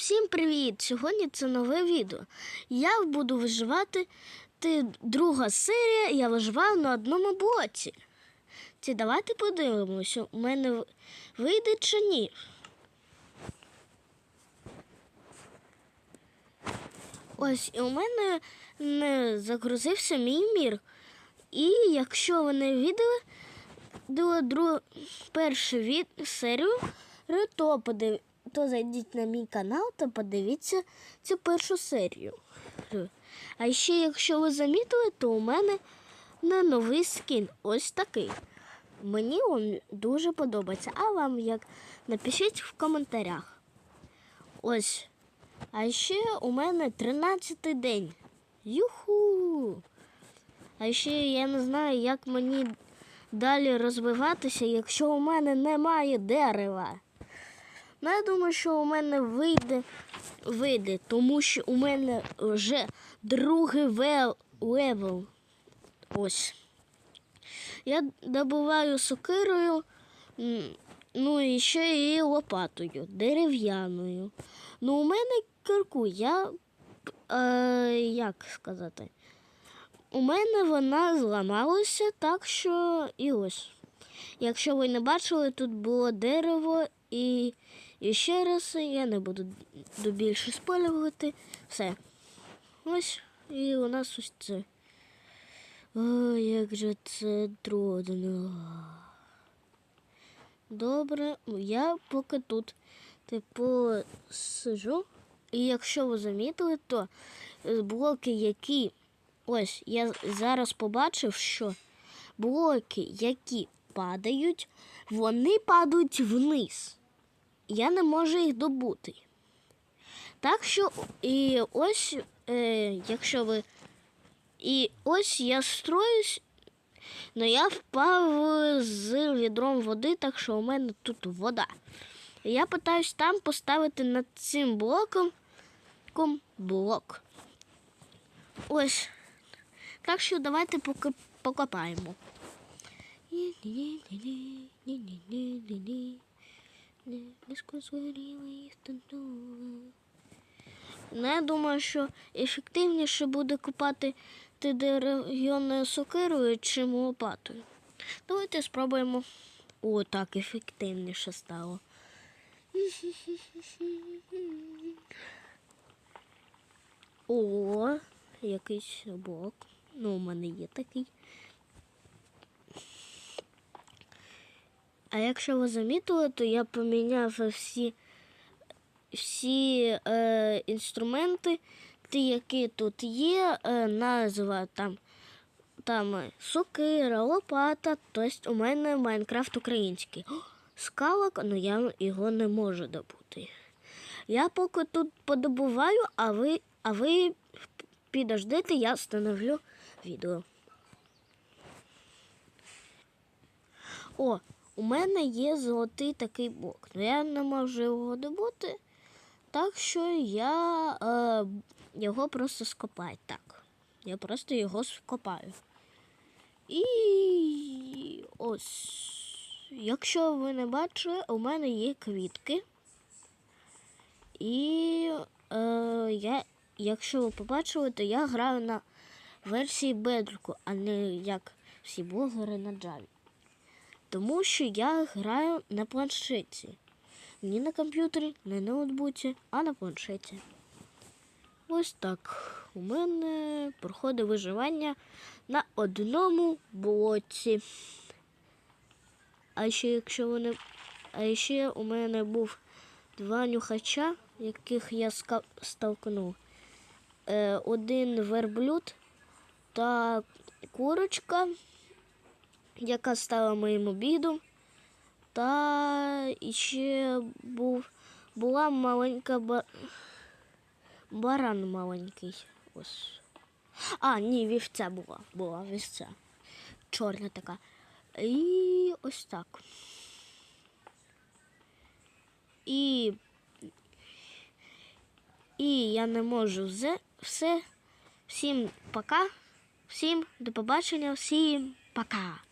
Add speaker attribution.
Speaker 1: Всім привіт! Сьогодні це нове відео. Я буду виживати. Ти друга серія, я виживаю на одному блоці. Це давайте подивимося, у мене вийде чи ні. Ось і у мене не загрузився мій мір. І якщо ви не відео, першу від серію, то подив... то зайдіть на мій канал та подивіться цю першу серію. А ще, якщо ви замітили, то у мене не новий скін. Ось такий. Мені він дуже подобається. А вам як? Напишіть в коментарях. Ось. А ще у мене 13-й день. Юху! А ще я не знаю, як мені далі розвиватися, якщо у мене немає дерева. Ну, я думаю, що у мене вийде, вийде тому що у мене вже другий вел- левел. Ось. Я добуваю сокирою, ну і ще і лопатою, дерев'яною. Ну, у мене кирку, я, е, як сказати, у мене вона зламалася, так що і ось. Якщо ви не бачили, тут було дерево і, і ще раз я не буду більше спалювати. Все. Ось і у нас ось це. Ой, як же це трудно. Добре, я поки тут типу сижу. І якщо ви замітили, то блоки, які ось я зараз побачив, що блоки, які падають, вони падають вниз. Я не можу їх добути. Так що, і ось, е, якщо ви. І ось я строюсь, але я впав з відром води, так що у мене тут вода. Я питаюсь там поставити над цим блоком ком блок. Ось. Так що давайте поки покопаємо. Ну, я думаю, що ефективніше буде копати ти дерев'яною сокирою чи лопатою. Давайте спробуємо. О, так, ефективніше стало. О, якийсь блок. Ну, у мене є такий. А якщо ви замітили, то я поміняв всі, всі е, інструменти, ті, які тут є, е, назва там, там сокира, лопата, тобто у мене Майнкрафт український. О, Скалок, ну я його не можу добути. Я поки тут подобуваю, а ви, а ви підождите, я встановлю відео. О, у мене є золотий такий блок. але я не можу його добути, так що я е, його просто скопаю. Так. Я просто його скопаю. І ось, якщо ви не бачили, у мене є квітки. І е, я, якщо ви побачили, то я граю на версії Бедруку, а не як всі блогери на Java. Тому що я граю на планшеті. Ні на комп'ютері, не на ноутбуці, а на планшеті. Ось так. У мене проходить виживання на одному блоці. А ще якщо вони. А ще у мене був два нюхача, яких я столкнув. Е, один верблюд та курочка, яка стала моїм обідом. Та ще був, була маленька ба... баран маленький. Ось. А, ні, вівця була. Була вівця. Чорна така. І ось так. І, і я не можу все. все. Всім пока. Всім до побачення, всім пока.